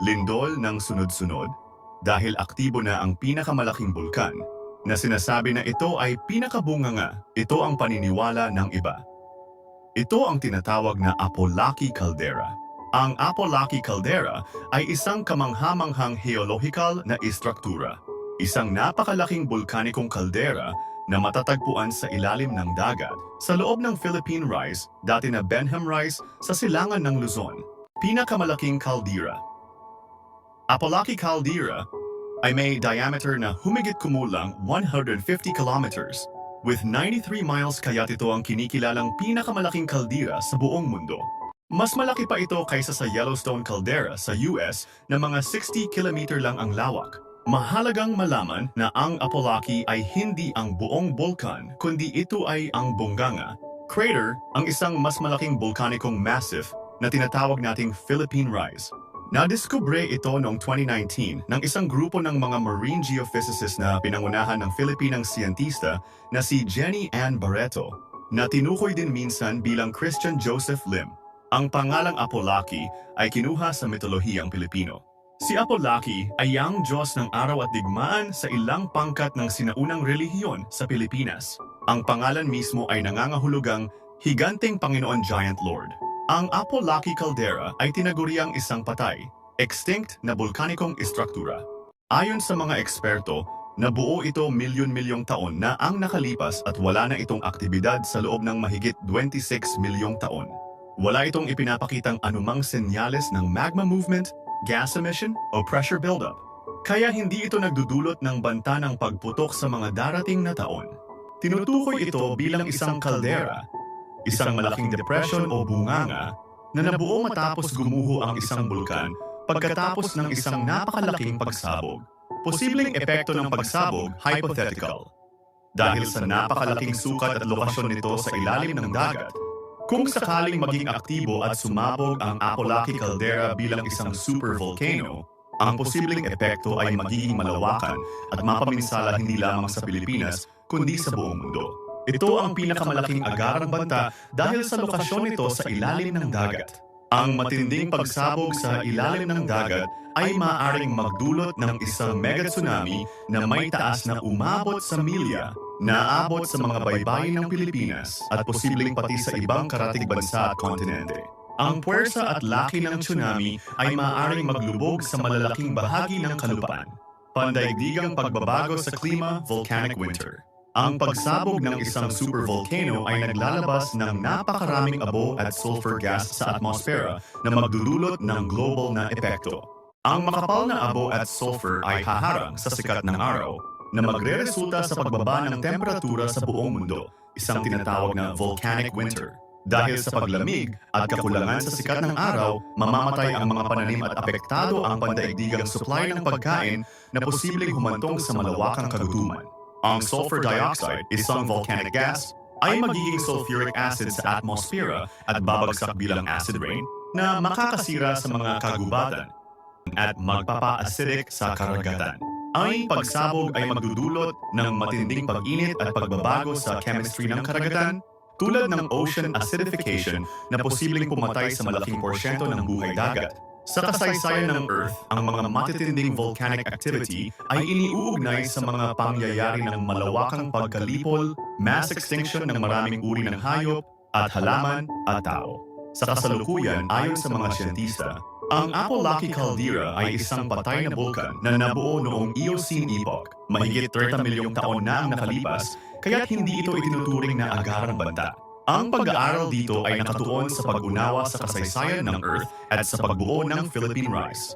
lindol ng sunod-sunod dahil aktibo na ang pinakamalaking bulkan na sinasabi na ito ay pinakabunganga. Ito ang paniniwala ng iba. Ito ang tinatawag na Apolaki Caldera. Ang Apolaki Caldera ay isang kamanghamanghang geological na istruktura. Isang napakalaking bulkanikong kaldera na matatagpuan sa ilalim ng dagat sa loob ng Philippine Rise, dati na Benham Rise, sa silangan ng Luzon. Pinakamalaking kaldera. Apolaki Caldera ay may diameter na humigit kumulang 150 kilometers. With 93 miles kaya't ito ang kinikilalang pinakamalaking kaldera sa buong mundo. Mas malaki pa ito kaysa sa Yellowstone Caldera sa US na mga 60 kilometer lang ang lawak. Mahalagang malaman na ang Apolaki ay hindi ang buong bulkan kundi ito ay ang bunganga. Crater ang isang mas malaking bulkanikong massive na tinatawag nating Philippine Rise. Nadiskubre ito noong 2019 ng isang grupo ng mga marine geophysicists na pinangunahan ng Filipinang siyentista na si Jenny Ann Barreto, na tinukoy din minsan bilang Christian Joseph Lim. Ang pangalang Apolaki ay kinuha sa mitolohiyang Pilipino. Si Apolaki ay ang Diyos ng araw at digmaan sa ilang pangkat ng sinaunang relihiyon sa Pilipinas. Ang pangalan mismo ay nangangahulugang Higanteng Panginoon Giant Lord. Ang Apolaki Caldera ay tinaguriang isang patay, extinct na bulkanikong istruktura. Ayon sa mga eksperto, nabuo ito milyon-milyong taon na ang nakalipas at wala na itong aktibidad sa loob ng mahigit 26 milyong taon. Wala itong ipinapakitang anumang senyales ng magma movement, gas emission o pressure buildup. Kaya hindi ito nagdudulot ng banta ng pagputok sa mga darating na taon. Tinutukoy ito bilang isang kaldera, isang malaking depression o bunganga na nabuo matapos gumuho ang isang bulkan pagkatapos ng isang napakalaking pagsabog. Posibleng epekto ng pagsabog, hypothetical. Dahil sa napakalaking sukat at lokasyon nito sa ilalim ng dagat, kung sakaling maging aktibo at sumabog ang Apolaki Caldera bilang isang supervolcano, ang posibleng epekto ay magiging malawakan at mapaminsala hindi lamang sa Pilipinas kundi sa buong mundo. Ito ang pinakamalaking agarang banta dahil sa lokasyon nito sa ilalim ng dagat. Ang matinding pagsabog sa ilalim ng dagat ay maaaring magdulot ng isang mega tsunami na may taas na umabot sa milya, naabot sa mga baybayin ng Pilipinas at posibleng pati sa ibang karatig bansa at kontinente. Ang puwersa at laki ng tsunami ay maaaring maglubog sa malalaking bahagi ng kalupaan. Pandaigdigang pagbabago sa klima, volcanic winter. Ang pagsabog ng isang supervolcano ay naglalabas ng napakaraming abo at sulfur gas sa atmosfera na magdudulot ng global na epekto. Ang makapal na abo at sulfur ay haharang sa sikat ng araw na magre-resulta sa pagbaba ng temperatura sa buong mundo, isang tinatawag na volcanic winter. Dahil sa paglamig at kakulangan sa sikat ng araw, mamamatay ang mga pananim at apektado ang pandaigdigang supply ng pagkain na posibleng humantong sa malawakang kagutuman. Ang sulfur dioxide, isang volcanic gas, ay magiging sulfuric acid sa atmosfera at babagsak bilang acid rain na makakasira sa mga kagubatan at magpapa-acidic sa karagatan. Ang pagsabog ay magdudulot ng matinding pag-init at pagbabago sa chemistry ng karagatan tulad ng ocean acidification na posibleng pumatay sa malaking porsyento ng buhay dagat. Sa kasaysayan ng Earth, ang mga matitinding volcanic activity ay iniuugnay sa mga pangyayari ng malawakang pagkalipol, mass extinction ng maraming uri ng hayop at halaman at tao. Sa kasalukuyan, ayon sa mga siyentista, ang Apolaki Caldera ay isang patay na bulkan na nabuo noong Eocene epoch. Mahigit 30 milyong taon na ang nakalipas, kaya't hindi ito itinuturing na agarang banta. Ang pag-aaral dito ay nakatuon sa pag-unawa sa kasaysayan ng Earth at sa pagbuo ng Philippine Rise.